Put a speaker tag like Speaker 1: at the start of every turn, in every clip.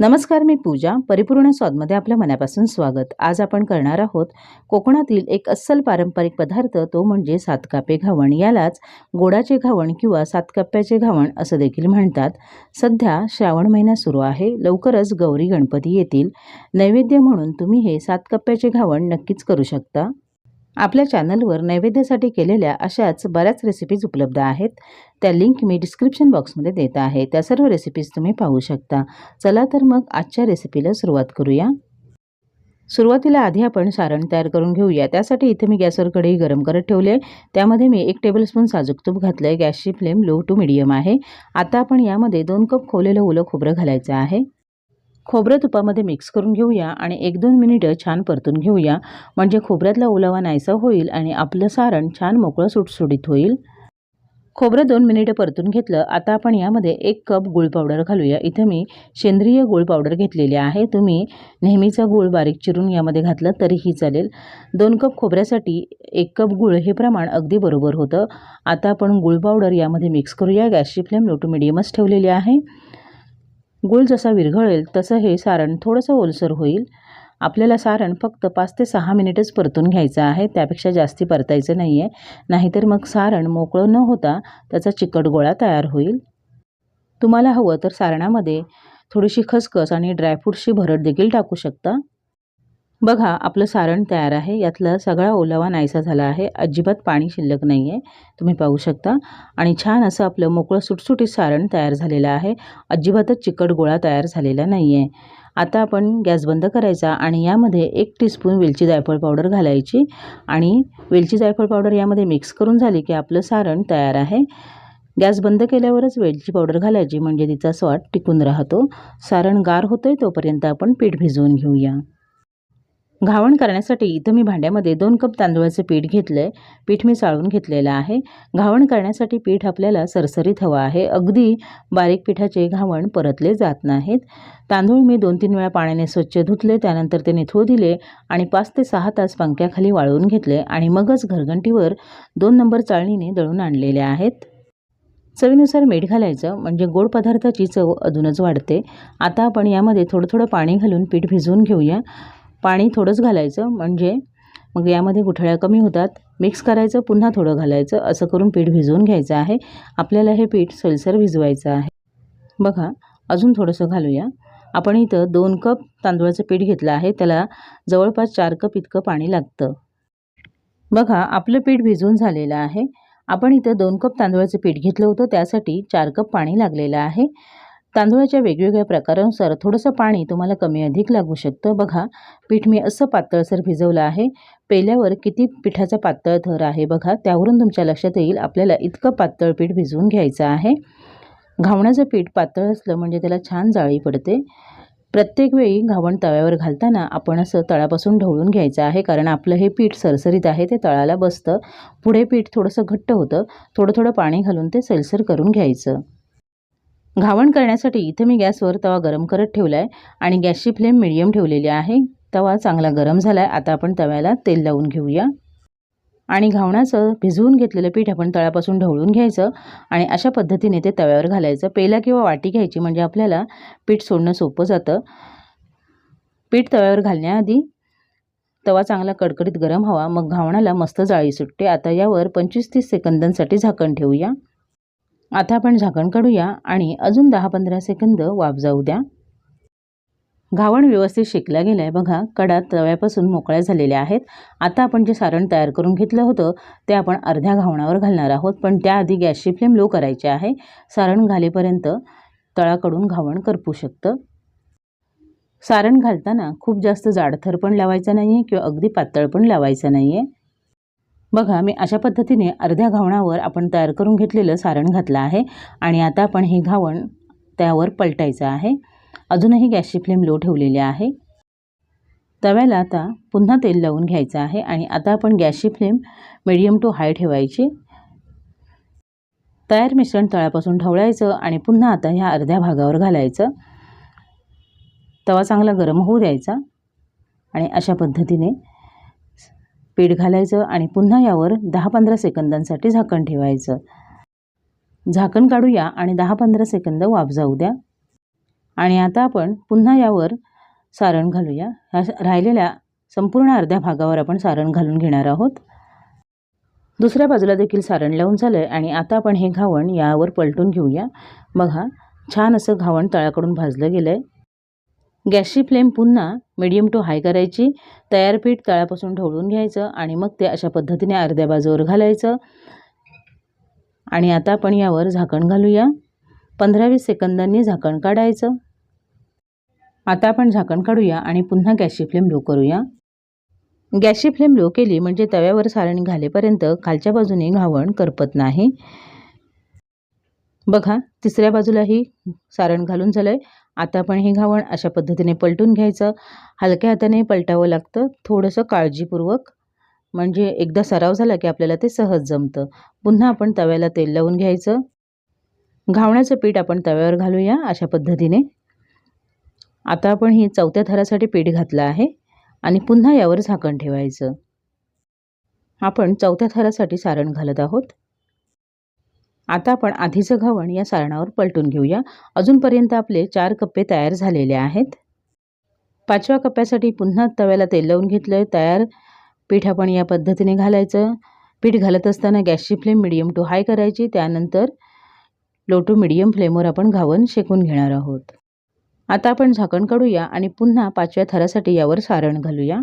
Speaker 1: नमस्कार मी पूजा. परिपूर्ण स्वादमध्ये आपल्या मनापासून स्वागत. आज आपण करणार आहोत कोकणातील एक अस्सल पारंपरिक पदार्थ तो म्हणजे सातकापे घावण. यालाच गोडाचे घावण किंवा सातकाप्याचे घावण असं देखील म्हणतात. सध्या श्रावण महिना सुरू आहे. लवकरच गौरी गणपती येतील. नैवेद्य म्हणून तुम्ही हे सातकाप्याचे घावण नक्कीच करू शकता. आपल्या चॅनलवर नैवेद्यासाठी केलेल्या अशाच बऱ्याच रेसिपीज उपलब्ध आहेत. त्या लिंक मी डिस्क्रिप्शन बॉक्समध्ये देत आहे. त्या सर्व रेसिपीज तुम्ही पाहू शकता. चला तर मग आजच्या रेसिपीला सुरुवात करूया. सुरुवातीला आधी आपण सारण तयार करून घेऊया. त्यासाठी इथे मी गॅसवर कढई गरम करत ठेवले त्यामध्ये मी एक टेबलस्पून साजूक तूप घातलं आहे गॅसची फ्लेम लो टू मिडियम आहे. आता आपण यामध्ये दोन कप खोवलेलं ओलं खोबरं घालायचं आहे. खोबरं तुपामध्ये मिक्स करून घेऊया आणि एक दोन मिनिटं छान परतून घेऊया. म्हणजे खोबऱ्यातला ओलावा नाहीसा होईल आणि आपलं सारण छान मोकळं सुटसुटीत होईल. खोबरं दोन मिनिटं परतून घेतलं. आता आपण यामध्ये एक कप गूळ पावडर घालूया. इथं मी सेंद्रिय गुळ पावडर घेतलेली आहे. तुम्ही नेहमीचा गूळ बारीक चिरून यामध्ये घातलं तरीही चालेल. दोन कप खोबऱ्यासाठी एक कप गूळ हे प्रमाण अगदी बरोबर होतं. आता आपण गूळ पावडर यामध्ये मिक्स करूया. गॅसची फ्लेम लो टू मिडियमच ठेवलेली आहे. गुळ जसा विरघळेल तसं हे सारण थोडंसं ओलसर होईल. आपल्याला सारण फक्त पाच ते सहा मिनिटच परतून घ्यायचं आहे त्यापेक्षा जास्ती परतायचं नाही आहे नाहीतर मग सारण मोकळं न होता त्याचा चिकट गोळा तयार होईल. तुम्हाला हवं तर सारणामध्ये थोडीशी खसखस आणि ड्रायफ्रूटशी भरड देखील टाकू शकता. बघा आपलं सारण तयार आहे. यातला सगळा ओलावा नाहीसा झाला आहे. अजिबात पाणी शिल्लक नाही आहे तुम्ही पाहू शकता. आणि छान असं आपलं मोकळं सुटसुटीत सारण तयार झालेलं आहे. अजिबातच चिकट गोळा तयार झालेला नाही आहे आता आपण गॅस बंद करायचा आणि यामध्ये एक टीस्पून वेलची जायफळ पावडर घालायची. आणि वेलची जायफळ पावडर यामध्ये मिक्स करून झाली की आपलं सारण तयार आहे. गॅस बंद केल्यावरच वेलची पावडर घालायची. म्हणजे तिचा स्वाद टिकून राहतो. सारण गार होतोय तोपर्यंत आपण पीठ भिजवून घेऊया. घावण करण्यासाठी इथं मी भांड्यामध्ये दोन कप तांदूळाचं पीठ घेतलं आहे पीठ मी चाळून घेतलेलं आहे. घावण करण्यासाठी पीठ आपल्याला सरसरीत हवं आहे. अगदी बारीक पिठाचे घावण परतले जात नाहीत. तांदूळ मी दोन तीन वेळा पाण्याने स्वच्छ धुतले त्यानंतर ते निथळू दिले आणि पाच ते सहा तास पंख्याखाली वाळवून घेतले आणि मगच घरघंटीवर दोन नंबर चाळणीने दळून आणलेले आहेत. चवीनुसार मीठ घालायचं म्हणजे गोड पदार्थाची चव अजूनच वाढते. आता आपण यामध्ये थोडं थोडं पाणी घालून पीठ भिजवून घेऊया. पाणी थोडंच घालायचं म्हणजे मग यामध्ये गुठळ्या कमी होतात. मिक्स करायचं पुन्हा थोडं घालायचं. असं करून पीठ भिजवून घ्यायचं आहे. आपल्याला हे पीठ सैलसर भिजवायचं आहे. बघा अजून थोडंसं घालूया. आपण इथं दोन कप तांदूळाचं पीठ घेतलं आहे. त्याला जवळपास चार कप इतकं पाणी लागतं. बघा आपलं पीठ भिजून झालेलं आहे. आपण इथं दोन कप तांदूळाचं पीठ घेतलं होतं. त्यासाठी चार कप पाणी लागलेलं आहे. तांदूळाच्या वेगवेगळ्या प्रकारानुसार थोडंसं पाणी तुम्हाला कमी अधिक लागू शकतं. बघा पीठ मी असं पातळसर भिजवलं आहे. पेल्यावर किती पिठाचा पातळ थर आहे बघा त्यावरून तुमच्या लक्षात येईल आपल्याला इतकं पातळ पीठ भिजवून घ्यायचं आहे. घावणाचं पीठ पातळ असलं म्हणजे त्याला छान जाळी पडते. प्रत्येक वेळी घावण तव्यावर घालताना आपण असं तळापासून ढवळून घ्यायचं आहे कारण आपलं हे पीठ सरसरीत आहे ते तळाला बसतं. पुढे पीठ थोडंसं घट्ट होतं. थोडं थोडं पाणी घालून ते सैलसर करून घ्यायचं. घावण करण्यासाठी इथं मी गॅसवर तवा गरम करत ठेवला आहे आणि गॅसची फ्लेम मिडियम ठेवलेली आहे. तवा चांगला गरम झाला आहे आता आपण तव्याला तेल लावून घेऊया. आणि घावणाचं भिजवून घेतलेलं पीठ आपण तळापासून ढवळून घ्यायचं आणि अशा पद्धतीने ते तव्यावर घालायचं. पेला किंवा वाटी घ्यायची म्हणजे आपल्याला पीठ सोडणं सोपं जातं. पीठ तव्यावर घालण्याआधी तवा चांगला कडकडीत गरम हवा. मग घावणाला मस्त जाळी सुटते. आता यावर पंचवीस तीस सेकंदांसाठी झाकण ठेवूया. आता आपण झाकण काढूया आणि अजून दहा पंधरा सेकंद वाफ जाऊ द्या. घावण व्यवस्थित शेकला गेला आहे बघा कडा तव्यापासून मोकळ्या झालेल्या आहेत. आता आपण जे सारण तयार करून घेतलं होतं ते आपण अर्ध्या घावणावर घालणार आहोत पण त्याआधी गॅसची फ्लेम लो करायची आहे. सारण घालेपर्यंत तळाकडून घावण करपू शकतं. सारण घालताना खूप जास्त जाडथर पण लावायचं नाही आहे किंवा अगदी पातळ पण लावायचं नाही आहे बघा मी अशा पद्धतीने अर्ध्या घावणावर आपण तयार करून घेतलेलं सारण घातलं आहे आणि आता आपण हे घावण त्यावर पलटायचं आहे. अजूनही गॅसची फ्लेम लो ठेवलेली आहे. तव्याला आता पुन्हा तेल लावून घ्यायचं आहे आणि आता आपण गॅसची फ्लेम मिडियम टू हाय ठेवायची. तयार मिश्रण तळापासून ढवळायचं आणि पुन्हा आता ह्या अर्ध्या भागावर घालायचं. तवा चांगला गरम होऊ द्यायचा आणि अशा पद्धतीने पीठ घालायचं आणि पुन्हा यावर दहा पंधरा सेकंदांसाठी झाकण ठेवायचं. झाकण काढूया आणि दहा पंधरा सेकंद वाफ जाऊ द्या. आणि आता आपण पुन्हा यावर सारण घालूया. ह्या राहिलेल्या संपूर्ण अर्ध्या भागावर आपण सारण घालून घेणार आहोत. दुसऱ्या बाजूला देखील सारण लावून झालं आहे आणि आता आपण हे घावण यावर पलटून घेऊया. बघा छान असं घावण तळाकडून भाजलं गेलं आहे गॅसची फ्लेम पुन्हा मिडियम टू हाय करायची. तयार पीठ तळापासून ढवळून घ्यायचं आणि मग ते अशा पद्धतीने अर्ध्या बाजूवर घालायचं. आणि आता आपण यावर झाकण घालूया. पंधरा वीस सेकंदांनी झाकण काढायचं. आता आपण झाकण काढूया आणि पुन्हा गॅसची फ्लेम लो करूया. गॅसची फ्लेम लो केली म्हणजे तव्यावर सारण घालेपर्यंत खालच्या बाजूने घावण करपत नाही. बघा तिसऱ्या बाजूलाही सारण घालून झालं आहे आता आपण हे घावण अशा पद्धतीने पलटून घ्यायचं. हलक्या हाताने पलटावं लागतं. थोडंसं काळजीपूर्वक. म्हणजे एकदा सराव झाला की आपल्याला ते सहज जमतं. पुन्हा आपण तव्याला तेल लावून घ्यायचं. घावण्याचं पीठ आपण तव्यावर घालूया अशा पद्धतीने. आता आपण ही चौथ्या थरासाठी पीठ घातलं आहे आणि पुन्हा यावर झाकण ठेवायचं. आपण चौथ्या थरासाठी सारण घालत आहोत. आता आपण आधीचं घवण या सारणावर पलटून घेऊया. अजूनपर्यंत आपले चार कप्पे तयार झालेले आहेत. पाचव्या कप्प्यासाठी पुन्हा तव्याला तेल लावून घेतलं आहे तयार पीठ आपण या पद्धतीने घालायचं. पीठ घालत असताना गॅसची फ्लेम मिडियम टू हाय करायची. त्यानंतर लो टू मिडियम फ्लेमवर आपण घावण शेकून घेणार आहोत. आता आपण झाकण काढूया आणि पुन्हा पाचव्या थरासाठी यावर सारण घालूया.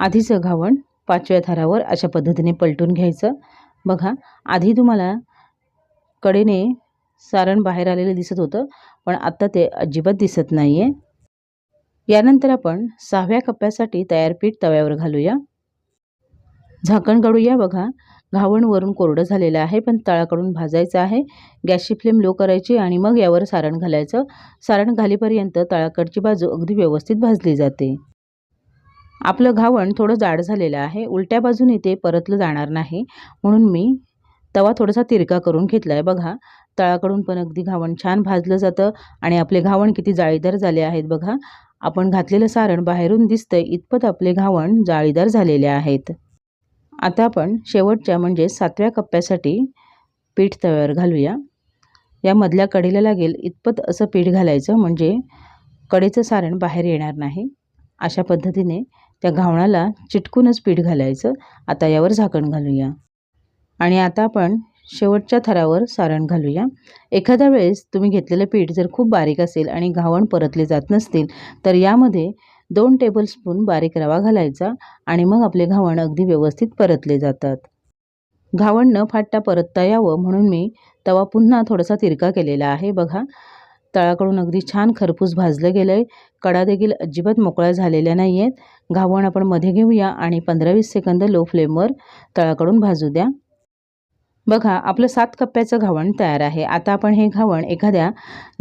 Speaker 1: आधीचं घावण पाचव्या थरावर अशा पद्धतीने पलटून घ्यायचं. बघा आधी तुम्हाला कडेने सारण बाहेर आलेलं दिसत होतं पण आत्ता ते अजिबात दिसत नाही आहे यानंतर आपण सहाव्या कप्प्यासाठी तयार पीठ तव्यावर घालूया. झाकण काढूया बघा. घावण वरून कोरडं झालेलं आहे पण तळाकडून भाजायचं आहे. गॅसची फ्लेम लो करायची आणि मग यावर सारण घालायचं. सारण घालीपर्यंत तळाकडची बाजू अगदी व्यवस्थित भाजली जाते. आपलं घावण थोडं जाड झालेलं आहे. उलट्या बाजूने ते परतलं जाणार नाही. म्हणून मी तवा थोडासा तिरका करून घेतला आहे बघा. तळाकडून पण अगदी घावण छान भाजलं जातं आणि आपले घावण किती जाळीदार झाले आहेत बघा. आपण घातलेलं सारण बाहेरून दिसतंय इतपत आपले घावण जाळीदार झालेले आहेत. आता आपण शेवटच्या म्हणजे सातव्या कप्प्यासाठी पीठ तव्यावर घालूया. या मधल्या कडेला लागेल इतपत असं पीठ घालायचं म्हणजे कडेचं सारण बाहेर येणार नाही. अशा पद्धतीने त्या घावणाला चिटकूनच पीठ घालायचं. आता यावर झाकण घालूया. आणि आता आपण शेवटच्या थरावर सारण घालूया. एखाद्या वेळेस तुम्ही घेतलेलं पीठ जर खूप बारीक असेल आणि घावण परतले जात नसतील तर यामध्ये दोन टेबलस्पून बारीक रवा घालायचा आणि मग आपले घावण अगदी व्यवस्थित परतले जातात. घावण न फाटता परतता यावं म्हणून मी तवा पुन्हा थोडासा तिरका केलेला आहे. बघा तळाकडून अगदी छान खरपूस भाजलं गेलं आहे कडा देखील अजिबात मोकळ्या झालेल्या नाही आहेत घावण आपण मध्ये घेऊया आणि पंधरा वीस सेकंद लो फ्लेमवर तळाकडून भाजू द्या. बघा आपलं सात कप्प्याचं घावण तयार आहे. आता आपण हे घावण एखाद्या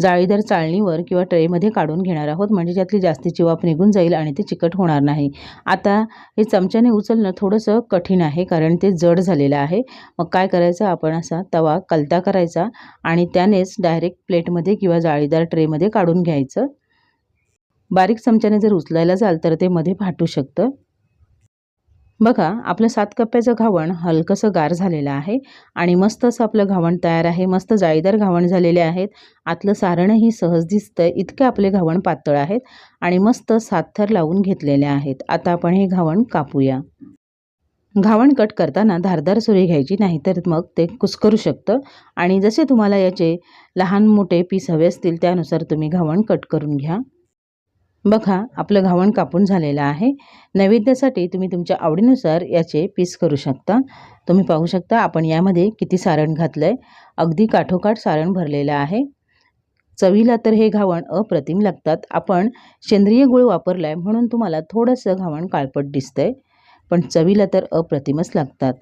Speaker 1: जाळीदार चाळणीवर किंवा ट्रेमध्ये काढून घेणार आहोत. म्हणजे त्यातली जास्तीची वाफ निघून जाईल आणि ते चिकट होणार नाही. आता हे चमच्याने उचलणं थोडंसं कठीण आहे कारण ते जड झालेलं आहे. मग काय करायचं? आपण असा तवा कलता करायचा आणि त्यानेच डायरेक्ट प्लेटमध्ये किंवा जाळीदार ट्रेमध्ये काढून घ्यायचं. बारीक चमच्याने जर उचलायला जाल तर ते मध्ये फाटू शकतं. बघा आपलं सात कप्प्याचं घावण हलकंसं गार झालेलं आहे आणि मस्त असं आपलं घावण तयार आहे मस्त जाळीदार घावण झालेले आहेत. आतलं सारणही सहज दिसतं इतके आपले घावण पातळ आहेत आणि मस्त सातथर लावून घेतलेले आहेत. आता आपण हे घावण कापूया. घावण कट करताना धारदार सुरी घ्यायची नाही तर मग ते कुस्करू शकतं आणि जसे तुम्हाला याचे लहान मोठे पीस हवे असतील त्यानुसार तुम्ही घावण कट करून घ्या. बघा आपलं घावण कापून झालेलं आहे. नैवेद्यासाठी तुम्ही तुमच्या आवडीनुसार याचे पीस करू शकता. तुम्ही पाहू शकता आपण यामध्ये किती सारण घातलं आहे अगदी काठोकाठ सारण भरलेलं आहे. चवीला तर हे घावण अप्रतिम लागतात. आपण सेंद्रिय गुळ वापरला आहे म्हणून तुम्हाला थोडंसं घावण काळपट दिसतं आहे पण चवीला तर अप्रतिमच लागतात.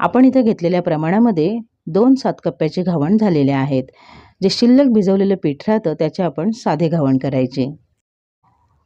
Speaker 1: आपण इथं घेतलेल्या प्रमाणामध्ये दोन सात कप्प्याचे घावण झालेले आहेत. जे शिल्लक भिजवलेलं पीठ राहतं त्याचे आपण साधे घावण करायचे.